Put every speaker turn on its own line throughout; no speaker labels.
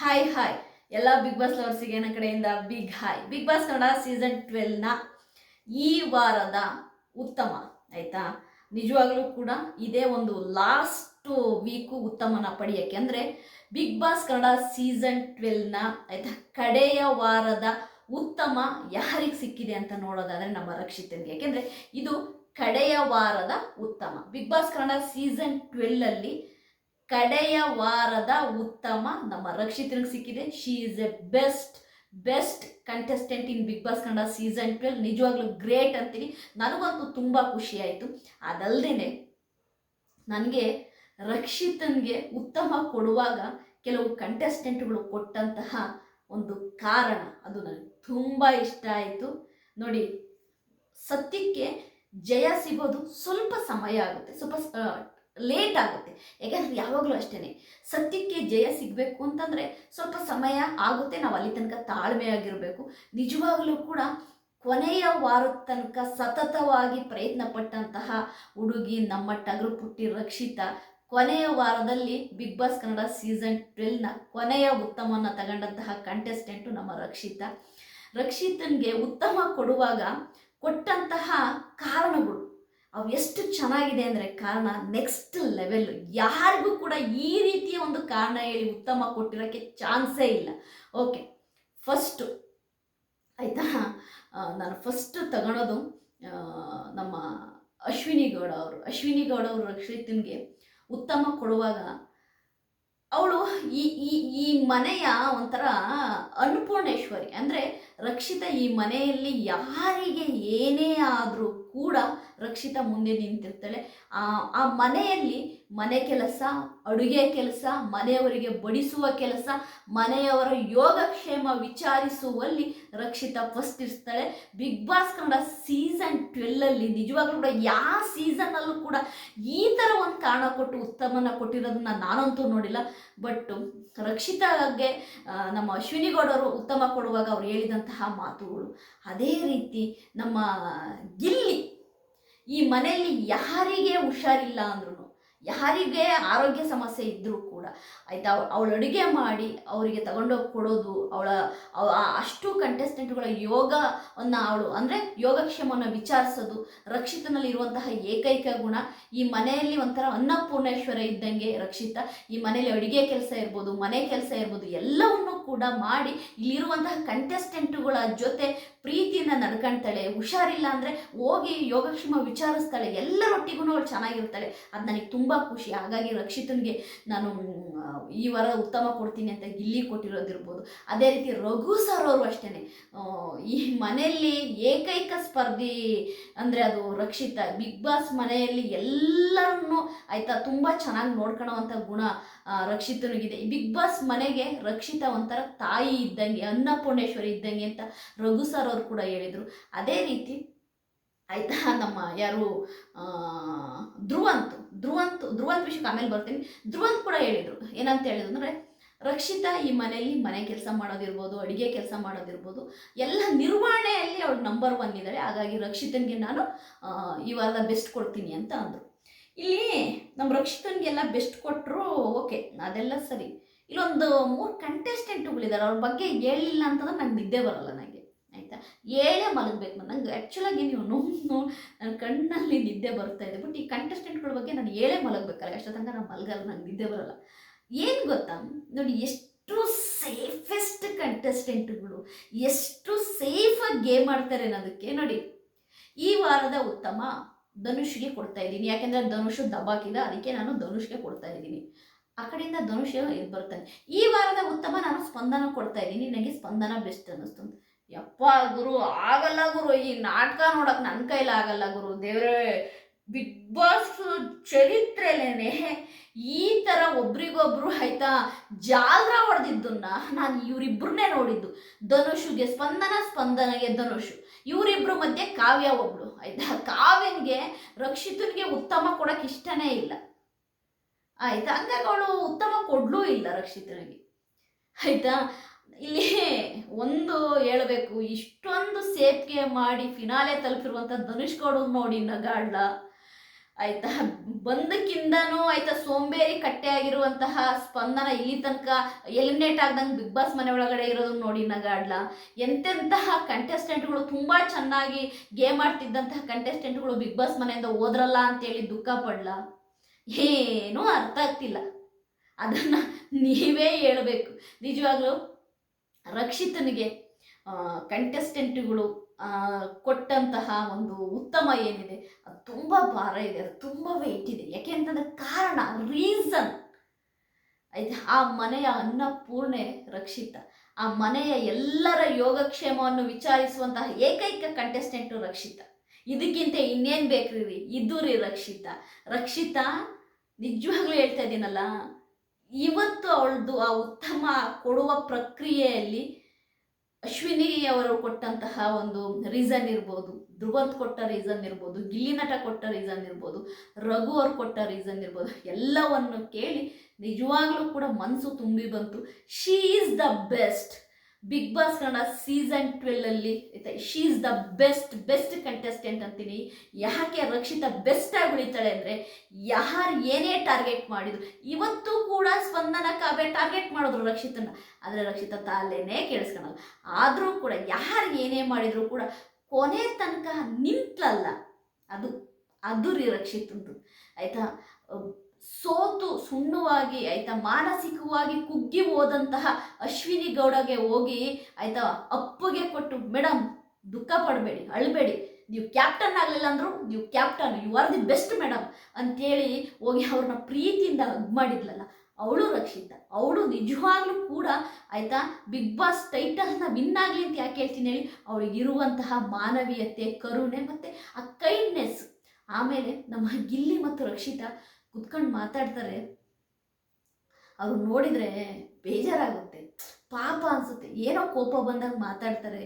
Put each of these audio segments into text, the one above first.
Hi hi ಎಲ್ಲ big boss ಲವರ್ಸಿಗೆ ನನ್ನ ಕಡೆಯಿಂದ big hi big boss Kannada season ಟ್ವೆಲ್ನ ಈ ವಾರದ ಉತ್ತಮ, ಆಯಿತಾ? ನಿಜವಾಗ್ಲೂ ಕೂಡ ಇದೇ ಒಂದು ಲಾಸ್ಟ್ ವೀಕು ಉತ್ತಮನ ಪಡೆಯಕ್ಕೆ. ಅಂದರೆ ಬಿಗ್ ಬಾಸ್ ಕನ್ನಡ ಸೀಸನ್ ಟ್ವೆಲ್ನ ಆಯಿತಾ? ಕಡೆಯ ವಾರದ ಉತ್ತಮ ಯಾರಿಗೆ ಸಿಕ್ಕಿದೆ ಅಂತ ನೋಡೋದಾದರೆ ನಮ್ಮ ರಕ್ಷಿತನಿಗೆ. ಯಾಕೆಂದರೆ ಇದು ಕಡೆಯ ವಾರದ ಉತ್ತಮ. ಬಿಗ್ ಬಾಸ್ ಕನ್ನಡ ಸೀಸನ್ ಟ್ವೆಲ್ಲಲ್ಲಿ ಕಡೆಯ ವಾರದ ಉತ್ತಮ ನಮ್ಮ ರಕ್ಷಿತ್ರಿಗೆ ಸಿಕ್ಕಿದೆ. She is a best best contestant in big boss Kannada season twelve ನಿಜವಾಗ್ಲೂ ಗ್ರೇಟ್ ಅಂತೀನಿ. ನನಗಂತೂ ತುಂಬ ಖುಷಿ ಆಯಿತು. ಅದಲ್ಲದೆ ನನಗೆ ರಕ್ಷಿತನ್ಗೆ ಉತ್ತಮ ಕೊಡುವಾಗ ಕೆಲವು ಕಂಟೆಸ್ಟೆಂಟ್ಗಳು ಕೊಟ್ಟಂತಹ ಒಂದು ಕಾರಣ. ಅದು ನನಗೆ ತುಂಬ ಇಷ್ಟ ಆಯಿತು. ನೋಡಿ ಸತ್ಯಕ್ಕೆ ಜಯ ಸಿಗೋದು ಸ್ವಲ್ಪ ಸಮಯ ಆಗುತ್ತೆ. ಸ್ವಲ್ಪ ಲೇಟ್ ಆಗುತ್ತೆ. ಯಾಕಂದ್ರೆ ಯಾವಾಗಲೂ ಅಷ್ಟೇ ಸತ್ಯಕ್ಕೆ ಜಯ ಸಿಗಬೇಕು ಅಂತಂದರೆ ಸ್ವಲ್ಪ ಸಮಯ ಆಗುತ್ತೆ. ನಾವು ಅಲ್ಲಿ ತನಕ ತಾಳ್ಮೆಯಾಗಿರಬೇಕು ನಿಜವಾಗಲೂ ಕೂಡ ಕೊನೆಯ ವಾರದ ತನಕ ಸತತವಾಗಿ ಪ್ರಯತ್ನ ಪಟ್ಟಂತಹ ಹುಡುಗಿ ನಮ್ಮ ಟಗರು ಪುಟ್ಟಿ ರಕ್ಷಿತ ಕೊನೆಯ ವಾರದಲ್ಲಿ ಬಿಗ್ ಬಾಸ್ ಕನ್ನಡ ಸೀಸನ್ ಟ್ವೆಲ್ನ ಕೊನೆಯ ಉತ್ತಮವನ್ನು ತಗೊಂಡಂತಹ ಕಂಟೆಸ್ಟೆಂಟು ನಮ್ಮ ರಕ್ಷಿತ. ರಕ್ಷಿತನಿಗೆ ಉತ್ತಮ ಕೊಡುವಾಗ ಕೊಟ್ಟಂತಹ ಕಾರಣಗಳು. ಅವು ಎಷ್ಟು ಚೆನ್ನಾಗಿದೆ ಅಂದರೆ ಕಾರಣ ನೆಕ್ಸ್ಟ್ ಲೆವೆಲ್ ಯಾರಿಗೂ ಕೂಡ ಈ ರೀತಿಯ ಒಂದು ಕಾರಣ ಹೇಳಿ ಉತ್ತಮ ಕೊಟ್ಟಿರೋಕ್ಕೆ ಚಾನ್ಸೇ ಇಲ್ಲ. ಓಕೆ ಫಸ್ಟು ಆಯಿತಾ? ನಾನು ಫಸ್ಟ್ ತಗೊಳೋದು ನಮ್ಮ ಅಶ್ವಿನಿ ಗೌಡ ಅವರು. ಅಶ್ವಿನಿ ಗೌಡ ಅವರು ರಕ್ಷಿತನ್ಗೆ ಉತ್ತಮ ಕೊಡುವಾಗ ಅವಳು ಈ ಈ ಈ ಮನೆಯ ಒಂಥರ ಅನ್ನಪೂರ್ಣೇಶ್ವರಿ. ಅಂದರೆ ರಕ್ಷಿತ ಈ ಮನೆಯಲ್ಲಿ ಯಾರಿಗೆ ಏನೇ ಆದರೂ ಕೂಡ ರಕ್ಷಿತ ಮುಂದೆ ನಿಂತಿರ್ತಾಳೆ. ಆ ಮನೆಯಲ್ಲಿ ಮನೆ ಕೆಲಸ, ಅಡುಗೆ ಕೆಲಸ, ಮನೆಯವರಿಗೆ ಬಡಿಸುವ ಕೆಲಸ, ಮನೆಯವರ ಯೋಗಕ್ಷೇಮ ವಿಚಾರಿಸುವಲ್ಲಿ Rakshita first big boss Kannada season ಟ್ವೆಲ್ಲಲ್ಲಿ ನಿಜವಾಗ್ಲೂ ಕೂಡ ಯಾವ ಸೀಸನ್ನಲ್ಲೂ ಕೂಡ ಈ ಥರ ಒಂದು ಕಾರಣ ಕೊಟ್ಟು ಉತ್ತಮನ ಕೊಟ್ಟಿರೋದನ್ನ ನಾನಂತೂ ನೋಡಿಲ್ಲ. ಬಟ್ ರಕ್ಷಿತಾಗೆ ನಮ್ಮ ಅಶ್ವಿನಿಗೌಡರು ಉತ್ತಮ ಕೊಡುವಾಗ ಅವ್ರು ಹೇಳಿದಂತಹ ಮಾತುಗಳು. ಅದೇ ರೀತಿ ನಮ್ಮ ಗಿಲ್ಲಿ ಈ ಮನೆಯಲ್ಲಿ ಯಾರಿಗೆ ಹುಷಾರಿಲ್ಲ ಅಂದ್ರೂ ಯಾರಿಗೆ ಆರೋಗ್ಯ ಸಮಸ್ಯೆ ಇದ್ದರೂ ಕೂಡ. ಆಯಿತಾ? ಅವಳು ಅಡುಗೆ ಮಾಡಿ ಅವರಿಗೆ ತಗೊಂಡೋಗಿ ಕೊಡೋದು, ಅವಳ ಅಷ್ಟು ಕಂಟೆಸ್ಟೆಂಟ್ಗಳ ಯೋಗವನ್ನು ಅವಳು, ಅಂದರೆ ಯೋಗಕ್ಷೇಮವನ್ನು ವಿಚಾರಿಸೋದು ರಕ್ಷಿತನಲ್ಲಿ ಇರುವಂತಹ ಏಕೈಕ ಗುಣ, ಈ ಮನೆಯಲ್ಲಿ ಒಂಥರ ಅನ್ನಪೂರ್ಣೇಶ್ವರ ಇದ್ದಂಗೆ ರಕ್ಷಿತ, ಈ ಮನೆಯಲ್ಲಿ ಅಡುಗೆ ಕೆಲಸ ಇರ್ಬೋದು, ಮನೆ ಕೆಲಸ ಇರ್ಬೋದು, ಎಲ್ಲವನ್ನು ಕೂಡ ಮಾಡಿ ಇಲ್ಲಿರುವಂತಹ ಕಂಟೆಸ್ಟೆಂಟುಗಳ ಜೊತೆ ಪ್ರೀತಿಯಿಂದ ನಡ್ಕೊಳ್ತಾಳೆ ಹುಷಾರಿಲ್ಲ ಅಂದರೆ ಹೋಗಿ ಯೋಗಕ್ಷೇಮ ವಿಚಾರಿಸ್ತಾಳೆ. ಎಲ್ಲರೊಟ್ಟಿಗೂ ಅವಳು ಚೆನ್ನಾಗಿರ್ತಾಳೆ. ಅದು ನನಗೆ ತುಂಬ ಖುಷಿ. ಹಾಗಾಗಿ ರಕ್ಷಿತನಿಗೆ ನಾನು ಈ ವಾರ ಉತ್ತಮ ಕೊಡ್ತೀನಿ ಅಂತ ಗಿಲ್ಲಿ ಕೊಟ್ಟಿರೋದಿರ್ಬೋದು. ಅದೇ ರೀತಿ ರಘು ಸರ್ ಅವರು ಅಷ್ಟೇ ಈ ಮನೆಯಲ್ಲಿ ಏಕೈಕ ಸ್ಪರ್ಧಿ ಅಂದರೆ ಅದು ರಕ್ಷಿತ, ಬಿಗ್ ಬಾಸ್ ಮನೆಯಲ್ಲಿ ಎಲ್ಲರನ್ನು ಆಯಿತಾ ತುಂಬ ಚೆನ್ನಾಗಿ ನೋಡ್ಕೊಳ್ಳೋವಂಥ ಗುಣ ರಕ್ಷಿತನಿಗಿದೆ. ಬಿಗ್ ಬಾಸ್ ಮನೆಗೆ ರಕ್ಷಿತ ಒಂಥರ ತಾಯಿ ಇದ್ದಂಗೆ, ಅನ್ನಪೂರ್ಣೇಶ್ವರಿ ಇದ್ದಂಗೆ ಅಂತ ರಘು ಸರ್ ಅವರು ಕೂಡ ಹೇಳಿದರು. ಅದೇ ರೀತಿ ಆಯಿತಾ? ನಮ್ಮ ಯಾರು ಧ್ರುವಂತ್ ಧ್ರುವಂತ್ ಧ್ರುವಂತ್ ವಿಷಯಕ್ಕೆ ಆಮೇಲೆ ಬರ್ತೀನಿ. ಧ್ರುವಂತ್ ಕೂಡ ಹೇಳಿದರು. ಏನಂತ ಹೇಳಿದ್ರು ಅಂದರೆ ರಕ್ಷಿತಾ ಈ ಮನೆಯಲ್ಲಿ ಮನೆ ಕೆಲಸ ಮಾಡೋದಿರ್ಬೋದು, ಅಡುಗೆ ಕೆಲಸ ಮಾಡೋದಿರ್ಬೋದು, ಎಲ್ಲ ನಿರ್ವಹಣೆಯಲ್ಲಿ ಅವಳು ನಂಬರ್ ಒನ್ ಇದ್ದಾಳೆ ಹಾಗಾಗಿ ರಕ್ಷಿತನಿಗೆ ನಾನು ಇವೆಲ್ಲ ಬೆಸ್ಟ್ ಕೊಡ್ತೀನಿ ಅಂತ ಅಂದರು. ಇಲ್ಲಿ ನಮ್ಮ ರಕ್ಷಿತನಿಗೆಲ್ಲ ಬೆಸ್ಟ್ ಕೊಟ್ಟರು ಓಕೆ, ಅದೆಲ್ಲ ಸರಿ. ಇಲ್ಲೊಂದು ಮೂರು ಕಂಟೆಸ್ಟೆಂಟ್ಗಳಿದ್ದಾರೆ ಅವ್ರ ಬಗ್ಗೆ ಹೇಳಿಲ್ಲ ಅಂತಂದ್ರೆ ನಂಗೆ ನಿದ್ದೆ ಬರೋಲ್ಲ ನನಗೆ ಹೇಳೇ ಮಲಗಬೇಕು ನಂಗೆ ಆ್ಯಕ್ಚುಲಾಗಿ ನೀವು ನೋ ನನ್ನ ಕಣ್ಣಲ್ಲಿ ನಿದ್ದೆ ಬರ್ತಾ ಇದೆ. ಬಟ್ ಈ ಕಂಟೆಸ್ಟೆಂಟ್ಗಳ ಬಗ್ಗೆ ನಾನು ಏಳೇ ಮಲಗಬೇಕಲ್ಲ ಎಷ್ಟೋ ತನಕ ನಾನು ಮಲಗಲ್ಲ, ನಂಗೆ ನಿದ್ದೆ ಬರಲ್ಲ. ಏನು ಗೊತ್ತಾ? ನೋಡಿ, ಎಷ್ಟು ಸೇಫೆಸ್ಟ್ ಕಂಟೆಸ್ಟೆಂಟ್ಗಳು ಎಷ್ಟು ಸೇಫಾಗಿ ಗೇಮ್ ಆಡ್ತಾರೆ ಅನ್ನೋದಕ್ಕೆ, ನೋಡಿ, ಈ ವಾರದ ಉತ್ತಮ ಧನುಷ್ಗೆ ಕೊಡ್ತಾ ಇದ್ದೀನಿ. ಯಾಕೆಂದರೆ ಧನುಷ್ ದಬಾಕಿದ, ಅದಕ್ಕೆ ನಾನು ಧನುಷ್ಗೆ ಕೊಡ್ತಾ ಇದ್ದೀನಿ. ಆ ಕಡೆಯಿಂದ ಧನುಷ್ ಬರ್ತಾನೆ? ಈ ವಾರದ ಉತ್ತಮ ನಾನು ಸ್ಪಂದನ ಕೊಡ್ತಾ ಇದ್ದೀನಿ. ನನಗೆ ಸ್ಪಂದನ ಬೆಸ್ಟ್ ಅನ್ನಿಸ್ತು ಯಪ್ಪ ಗುರು, ಆಗಲ್ಲ ಗುರು. ಈ ನಾಟಕ ನೋಡಕ್ ನನ್ನ ಆಗಲ್ಲ ಗುರು. ದೇವರೇ, ಬಿಗ್ ಬಾಸ್ ಚರಿತ್ರೆಲೇನೆ ಈ ಥರ ಒಬ್ರಿಗೊಬ್ರು ಆಯ್ತಾ ಜಾಲ್ರ ಹೊಡೆದಿದ್ದನ್ನ ನಾನು ಇವರಿಬ್ಬರನ್ನೇ ನೋಡಿದ್ದು. ಧನುಷುಗೆ ಸ್ಪಂದನ, ಸ್ಪಂದನಗೆ ಧನುಷ್. ಇವರಿಬ್ರು ಮಧ್ಯೆ ಕಾವ್ಯ ಒಬ್ಳು, ಆಯ್ತಾ? ಕಾವ್ಯನ್ಗೆ, ರಕ್ಷಿತನ್ಗೆ ಉತ್ತಮ ಕೊಡಕ್ಕೆ ಇಷ್ಟನೇ ಇಲ್ಲ. ಆಯ್ತಾ? ಹಂಗಾಗಿ ಅವಳು ಉತ್ತಮ ಕೊಡ್ಲೂ ಇಲ್ಲ ರಕ್ಷಿತನಿಗೆ. ಆಯ್ತಾ? ಇಲ್ಲಿ ಒಂದು ಹೇಳಬೇಕು, ಇಷ್ಟೊಂದು ಸೇಫ್ಗೆ ಮಾಡಿ ಫಿನಾಲೆ ತಲುಪಿರುವಂಥ ಧನುಷ್ ಗೌಡ ನೋಡಿ ನಗಾಡ್ಲ. ಆಯ್ತಾ? ಬಂದಕ್ಕಿಂದನೂ ಆಯ್ತಾ ಸೋಂಬೇರಿ ಕಟ್ಟೆಯಾಗಿರುವಂತಹ ಸ್ಪಂದನ ಇಲ್ಲಿ ತನಕ ಎಲಿಮಿನೇಟ್ ಆಗ್ದಂಗೆ ಬಿಗ್ ಬಾಸ್ ಮನೆ ಒಳಗಡೆ ಇರೋದನ್ನ ನೋಡಿ ನಗಾಡ್ಲ. ಎಂತೆಂತಹ ಕಂಟೆಸ್ಟೆಂಟ್ಗಳು ತುಂಬ ಚೆನ್ನಾಗಿ ಗೇಮ್ ಆಡ್ತಿದ್ದಂತಹ ಕಂಟೆಸ್ಟೆಂಟ್ಗಳು ಬಿಗ್ ಬಾಸ್ ಮನೆಯಿಂದ ಓದ್ರಲ್ಲ ಅಂತೇಳಿ ದುಃಖ ಪಡ್ಲ. ಏನೂ ಅರ್ಥ ಆಗ್ತಿಲ್ಲ. ಅದನ್ನು ನೀವೇ ಹೇಳಬೇಕು. ನಿಜವಾಗ್ಲೂ ರಕ್ಷಿತನಿಗೆ ಕಂಟೆಸ್ಟೆಂಟ್ಗಳು ಕೊಟ್ಟಂತಹ ಒಂದು ಉತ್ತಮ ಏನಿದೆ, ಅದು ತುಂಬ ಭಾರ ಇದೆ, ಅದು ತುಂಬ ವೆಯ್ಟ್ ಇದೆ. ಯಾಕೆ ಅಂತಂದರೆ ಕಾರಣ ರೀಸನ್ ಐತೆ ಆ ಮನೆಯ ಅನ್ನಪೂರ್ಣೆ ರಕ್ಷಿತ. ಆ ಮನೆಯ ಎಲ್ಲರ ಯೋಗಕ್ಷೇಮವನ್ನು ವಿಚಾರಿಸುವಂತಹ ಏಕೈಕ ಕಂಟೆಸ್ಟೆಂಟು ರಕ್ಷಿತ. ಇದಕ್ಕಿಂತ ಇನ್ನೇನು ಬೇಕ್ರಿ ರೀ? ಇದು ರೀ ರಕ್ಷಿತ. ರಕ್ಷಿತ, ನಿಜವಾಗ್ಲೂ ಹೇಳ್ತಾ ಇದ್ದೀನಲ್ಲ ಇವತ್ತು ಅವಳದು ಆ ಉತ್ತಮ ಕೊಡುವ ಪ್ರಕ್ರಿಯೆಯಲ್ಲಿ ಅಶ್ವಿನಿ ಅವರು ಕೊಟ್ಟಂತಹ ಒಂದು ರೀಸನ್ ಇರ್ಬೋದು, ಧ್ರುವಂತ್ ಕೊಟ್ಟ ರೀಸನ್ ಇರ್ಬೋದು, ಗಿಲ್ಲಿ ನಟ ಕೊಟ್ಟ ರೀಸನ್ ಇರ್ಬೋದು, ರಘು ಅವ್ರು ಕೊಟ್ಟ ರೀಸನ್ ಇರ್ಬೋದು, ಎಲ್ಲವನ್ನು ಕೇಳಿ ನಿಜವಾಗ್ಲೂ ಕೂಡ ಮನಸ್ಸು ತುಂಬಿ ಬಂತು. She is the best big boss Kannada season ಟ್ವೆಲ್ಲಲ್ಲಿ ಆಯ್ತಾ she is the best best contestant ಅಂತೀನಿ. ಯಾಕೆ ರಕ್ಷಿತ ಬೆಸ್ಟ್ ಆಗಿ ಉಳಿತಾಳೆ ಅಂದರೆ, ಯಾರು ಏನೇ ಟಾರ್ಗೆಟ್ ಮಾಡಿದ್ರು, ಇವತ್ತು ಕೂಡ ಸ್ಪಂದನ ಕಾವ್ಯ ಟಾರ್ಗೆಟ್ ಮಾಡಿದ್ರು ರಕ್ಷಿತನ. ಆದರೆ ರಕ್ಷಿತ ತಾಲೇನೇ ಕೇಳಿಸ್ಕೊಳಲ್ಲ ಆದರೂ ಕೂಡ ಯಾರು ಏನೇ ಮಾಡಿದ್ರು ಕೂಡ ಕೊನೆ ತನಕ ನಿಂತಲ್ಲ ಅದು ಅದು ರೀ ರಕ್ಷಿತಂದು ಆಯಿತಾ? ಸೋತು ಸುಣ್ಣವಾಗಿ ಆಯಿತಾ ಮಾನಸಿಕವಾಗಿ ಕುಗ್ಗಿ ಹೋದಂತಹ ಅಶ್ವಿನಿ ಗೌಡಗೆ ಹೋಗಿ ಆಯಿತಾ ಅಪ್ಪಗೆ ಕೊಟ್ಟು ಮೇಡಮ್ ದುಃಖ ಪಡಬೇಡಿ, ಅಳಬೇಡಿ. ನೀವು ಕ್ಯಾಪ್ಟನ್ ಆಗಲಿಲ್ಲ ಅಂದರೂ ನೀವು captain you are the best madam ಅಂತೇಳಿ ಹೋಗಿ ಅವ್ರನ್ನ ಪ್ರೀತಿಯಿಂದ ಹಗ್ ಮಾಡಿದ್ಲಲ್ಲ, ಅವಳು ರಕ್ಷಿತ. ಅವಳು ನಿಜವಾಗ್ಲೂ ಕೂಡ ಆಯಿತಾ ಬಿಗ್ ಬಾಸ್ ಟೈಟಲ್ನ ವಿನ್ ಆಗಲಿ ಅಂತ ಯಾಕೆ ಹೇಳ್ತೀನಿ ಹೇಳಿ ಅವಳಿಗಿರುವಂತಹ ಮಾನವೀಯತೆ, ಕರುಣೆ ಮತ್ತು ಆ ಕೈಂಡ್ನೆಸ್ ಆಮೇಲೆ ನಮ್ಮ ಗಿಲ್ಲಿ ಮತ್ತು ರಕ್ಷಿತ ಕುತ್ಕೊಂಡು ಮಾತಾಡ್ತಾರೆ. ಅವ್ರು ನೋಡಿದರೆ ಬೇಜಾರಾಗುತ್ತೆ. ಪಾಪ ಅನಿಸುತ್ತೆ. ಏನೋ ಕೋಪ ಬಂದಾಗ ಮಾತಾಡ್ತಾರೆ.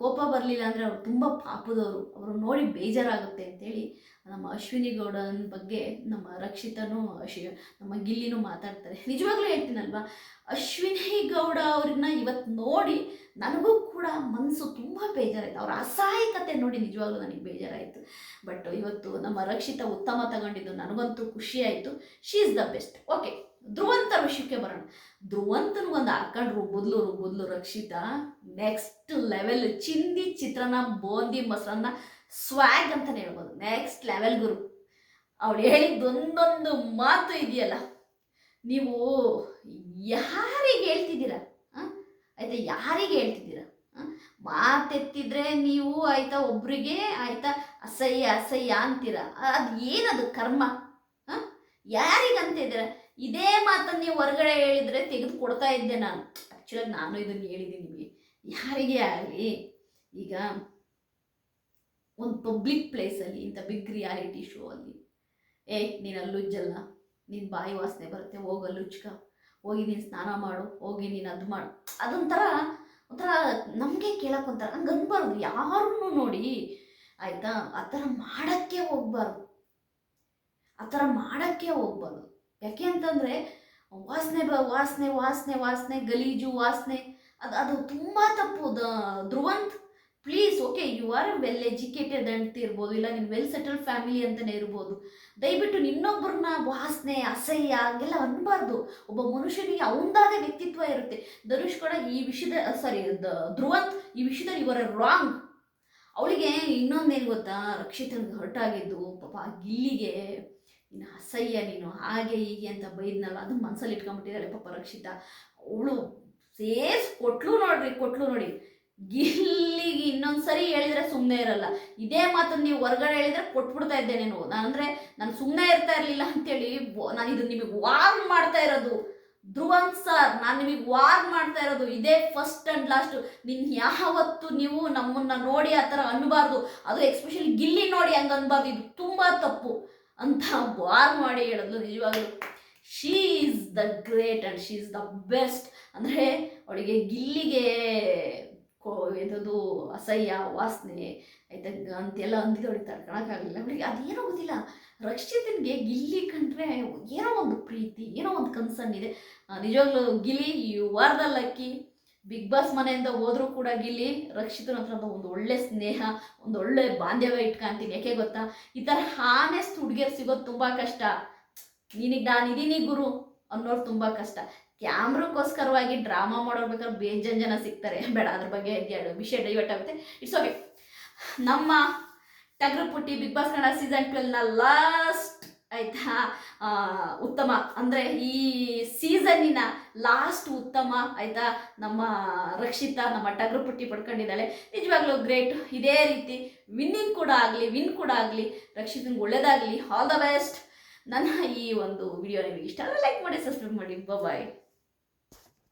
ಕೋಪ ಬರಲಿಲ್ಲ ಅಂದರೆ ಅವ್ರು ತುಂಬ ಪಾಪದವರು. ಅವರು ನೋಡಿ ಬೇಜಾರಾಗುತ್ತೆ ಅಂತೇಳಿ ನಮ್ಮ ಅಶ್ವಿನಿ ಗೌಡನ ಬಗ್ಗೆ ನಮ್ಮ ರಕ್ಷಿತನೂ ಅಶಿ ನಮ್ಮ ಗಿಲ್ಲಿನೂ ಮಾತಾಡ್ತಾರೆ. ನಿಜವಾಗ್ಲೂ ಹೇಳ್ತೀನಲ್ವಾ? ಅಶ್ವಿನಿ ಗೌಡ ಅವ್ರನ್ನ ಇವತ್ತು ನೋಡಿ ನನಗೂ ಕೂಡ ಮನಸ್ಸು ತುಂಬ ಬೇಜಾರಾಯಿತು. ಅವರ ಅಸಹಾಯಕತೆ ನೋಡಿ ನಿಜವಾಗ್ಲೂ ನನಗೆ ಬೇಜಾರಾಯಿತು. ಬಟ್ ಇವತ್ತು ನಮ್ಮ ರಕ್ಷಿತ ಉತ್ತಮ ತಗೊಂಡಿದ್ದು ನನಗಂತೂ ಖುಷಿಯಾಯಿತು. She is the best okay Dhruvanth ವಿಷಯಕ್ಕೆ ಬರೋಣ. ಧ್ರುವಂತನಿಗೊಂದು ಹಾಕೊಂಡ್ರು ಬದಲು ಬದಲು ರಕ್ಷಿತ ನೆಕ್ಸ್ಟ್ ಲೆವೆಲ್ ಚಿಂದಿ ಚಿತ್ರಾನ್ನ ಬೋಂದಿ, ಮೊಸರನ್ನ ಸ್ವ್ಯಾಗ್ ಅಂತಲೇ ಹೇಳ್ಬೋದು. ನೆಕ್ಸ್ಟ್ ಲೆವೆಲ್ ಗುರು. ಅವಳು ಹೇಳಿದ್ದೊಂದೊಂದು ಮಾತು ಇದೆಯಲ್ಲ. ನೀವು ಯಾರಿಗೆ ಹೇಳ್ತಿದ್ದೀರಾ? ಆಯ್ತಾ, ಯಾರಿಗೆ ಹೇಳ್ತಿದ್ದೀರಾ? ಮಾತೆತ್ತಿದ್ರೆ ನೀವು ಆಯ್ತಾ ಒಬ್ರಿಗೆ ಆಯ್ತಾ ಅಸಹ್ಯ ಅಸಹ್ಯ ಅಂತೀರ? ಅದು ಏನದು ಕರ್ಮ? ಆ? ಯಾರಿಗಂತ ಇದ್ದೀರ? ಇದೇ ಮಾತನ್ನು ನೀವು ಹೊರಗಡೆ ಹೇಳಿದರೆ ತೆಗೆದು ಕೊಡ್ತಾ ಇದ್ದೆ ನಾನು. ಆ್ಯಕ್ಚುಲಾಗಿ ನಾನು ಇದನ್ನು ಹೇಳಿದ್ದೀನಿ ನಿಮಗೆ. ಯಾರಿಗೆ ಆಗಲಿ? ಈಗ ಒಂದು ಪಬ್ಲಿಕ್ ಪ್ಲೇಸಲ್ಲಿ ಇಂಥ ಬಿಗ್ ರಿಯಾಲಿಟಿ ಶೋ ಅಲ್ಲಿ. ಏ, ನೀನು ಅಲ್ಲುಜ್ಜಲ್ಲ ನಿನ್ನ ಬಾಯಿ ವಾಸನೆ ಬರುತ್ತೆ. ಹೋಗಲ್ಲುಜ್ಕ ಹೋಗಿ ನೀನು ಸ್ನಾನ ಮಾಡು. ಹೋಗಿ ನೀನು ಅದು ಮಾಡು. ಅದೊಂಥರ ಒಂಥರ ನಮಗೆ ಕೇಳಕ್ಕೆ ಒಂಥರ ನಂಗೆ ಅನ್ಬಾರ್ದು. ಯಾರನ್ನು ನೋಡಿ ಆಯಿತಾ? ಆ ಥರ ಮಾಡೋಕ್ಕೆ ಹೋಗ್ಬಾರ್ದು. ಆ ಥರ ಮಾಡೋಕ್ಕೆ ಹೋಗ್ಬಾರ್ದು. ಯಾಕೆ ಅಂತಂದರೆ ವಾಸನೆ ಬ, ವಾಸನೆ ವಾಸನೆ ವಾಸನೆ, ಗಲೀಜು, ವಾಸನೆ, ಅದು ಅದು ತುಂಬ ತಪ್ಪು. Dhruvanth please okay you are well educated ಅಂತ ಇರ್ಬೋದು, ಇಲ್ಲ ನೀನು ವೆಲ್ ಸೆಟಲ್ಡ್ ಫ್ಯಾಮಿಲಿ ಅಂತಲೇ ಇರ್ಬೋದು. ದಯವಿಟ್ಟು ನಿನ್ನೊಬ್ಬರನ್ನ ವಾಸನೆ, ಅಸಹ್ಯ ಹಂಗೆಲ್ಲ ಅನ್ಬಾರ್ದು. ಒಬ್ಬ ಮನುಷ್ಯನಿಗೆ ಅವನದಾದ ವ್ಯಕ್ತಿತ್ವ ಇರುತ್ತೆ. ಧನುಷ್ ಕೂಡ ಈ ವಿಷಯದ ಸಾರಿ ಧ್ರುವತ್ ಈ ವಿಷಯದಲ್ಲಿ ಇವರ ರಾಂಗ್ ಅವಳಿಗೆ ಇನ್ನೊಂದೇನು ಗೊತ್ತಾ? ರಕ್ಷಿತನಿಗೆ ಹೊರಟಾಗಿದ್ದು, ಪಾಪ ಗಿಲ್ಲಿಗೆ ನೀನು ಅಸಹ್ಯ, ನೀನು ಹಾಗೆ ಹೀಗೆ ಅಂತ ಬೈದ್ನಲ್ಲ, ಅದು ಮನಸ್ಸಲ್ಲಿ ಇಟ್ಕೊಂಬಿಟ್ಟಿದ್ದಾರೆ ಪಾಪ ರಕ್ಷಿತ. ಅವಳು ಸೇಸ್ ಕೊಟ್ಲು ನೋಡ್ರಿ, ಕೊಟ್ಲು ನೋಡಿ. ಗಿಲ್ಲಿಗೆ ಇನ್ನೊಂದು ಸರಿ ಹೇಳಿದ್ರೆ ಸುಮ್ಮನೆ ಇರಲ್ಲ. ಇದೇ ಮಾತನ್ನು ನೀವು ಹೊರಗಡೆ ಹೇಳಿದ್ರೆ ಕೊಟ್ಬಿಡ್ತಾ ಇದ್ದೆ ನೀನು. ಅಂದರೆ ನಾನು ಸುಮ್ಮನೆ ಇರ್ತಾ ಇರಲಿಲ್ಲ ಅಂತೇಳಿ ನಾನು ಇದು ನಿಮಗೆ ವಾರ್ನ್ ಮಾಡ್ತಾ ಇರೋದು. ಧ್ರುವಂತ್ ಸರ್ ನಾನು ನಿಮಗೆ ವಾರ್ನ್ ಮಾಡ್ತಾ ಇರೋದು. ಇದೇ ಫಸ್ಟ್ ಆ್ಯಂಡ್ ಲಾಸ್ಟ್ ನಿನ್ ಯಾವತ್ತು ನೀವು ನಮ್ಮನ್ನ ನೋಡಿ ಆ ಥರ ಅನ್ಬಾರ್ದು. ಅದು ಎಕ್ಸ್ಪೆಷಲಿ ಗಿಲ್ಲಿ ನೋಡಿ ಹಂಗೆ ಅನ್ಬಾರ್ದು. ಇದು ತುಂಬ ತಪ್ಪು ಅಂತ ವಾರ್ ಮಾಡಿ ಹೇಳೋದು ನಿಜವಾಗ್ಲೂ. She is the great and she is the best ಅಂದರೆ ಅವಳಿಗೆ ಗಿಲ್ಲಿಗೆ ಎಂಥದ್ದು ಅಸಹ್ಯ, ವಾಸನೆ, ಆಯ್ತಾ, ಅಂತೆಲ್ಲ ಅಂದಿದ್ದು ಅವ್ರಿಗೆ ತಡ್ಕೊಳಕ್ಕಾಗಲಿಲ್ಲ ಅವಳಿಗೆ ಅದೇನೋ ಗೊತ್ತಿಲ್ಲ. ರಕ್ಷಿತನಿಗೆ ಗಿಲ್ಲಿ ಕಂಡ್ರೆ ಏನೋ ಒಂದು ಪ್ರೀತಿ, ಏನೋ ಒಂದು ಕನ್ಸರ್ನ್ ಇದೆ. ನಿಜವಾಗ್ಲೂ Gilli you are the lucky big boss ಮನೆಯಿಂದ ಹೋದರೂ ಕೂಡ ಗಿಲ್ಲಿ ರಕ್ಷಿತನ ಹತ್ರ ಒಂದು ಒಳ್ಳೆ ಸ್ನೇಹ, ಒಂದು ಒಳ್ಳೆ ಬಾಂಧವ್ಯ ಇಟ್ಕೊಂತೀನಿ. ಯಾಕೆ ಗೊತ್ತಾ? ಈ ಥರ ಹಾನೆಸ್ಟ್ ಹುಡುಗಿಯರು ಸಿಗೋದು ತುಂಬ ಕಷ್ಟ. ನಿನಗೆ ನಾನು ಇದೀನಿ ಗುರು ಅನ್ನೋರು ತುಂಬ ಕಷ್ಟ. ಕ್ಯಾಮ್ರಕ್ಕೋಸ್ಕರವಾಗಿ ಡ್ರಾಮಾ ಮಾಡೋರು ಬೇಕಾದ್ರೆ ಬೇಜನ್ ಜನ ಸಿಗ್ತಾರೆ. ಬೇಡ, ಅದ್ರ ಬಗ್ಗೆ ವಿಷಯ ಡೈವರ್ಟ್ ಆಗುತ್ತೆ. ಇಟ್ಸ್ ಓಕೆ ನಮ್ಮ ಟಗರು Putti big boss Kannada season ಟ್ವೆಲ್ನ last ಆಯ್ತಾ? ಉತ್ತಮ, ಅಂದರೆ ಈ ಸೀಸನ್ನಿನ ಲಾಸ್ಟ್ ಉತ್ತಮ, ಆಯಿತಾ? ನಮ್ಮ ರಕ್ಷಿತಾ, ನಮ್ಮ ಟಗರು ಪುಟ್ಟಿ ಪಡ್ಕೊಂಡಿದ್ದಾಳೆ. ನಿಜವಾಗ್ಲೂ ಗ್ರೇಟ್ ಇದೇ ರೀತಿ ವಿನ್ನಿಂಗ್ ಕೂಡ ಆಗಲಿ ವಿನ್ ಕೂಡ ಆಗಲಿ ರಕ್ಷಿತಂಗೆ ಒಳ್ಳೇದಾಗಲಿ ಆಲ್ ದ ಬೆಸ್ಟ್ ನನ್ನ ಈ ಒಂದು ವಿಡಿಯೋ ನಿಮಗೆ ಇಷ್ಟ ಆದರೆ ಲೈಕ್ ಮಾಡಿ ಸಬ್ಸ್ಕ್ರೈಬ್ ಮಾಡಿ. ಬಾಯ್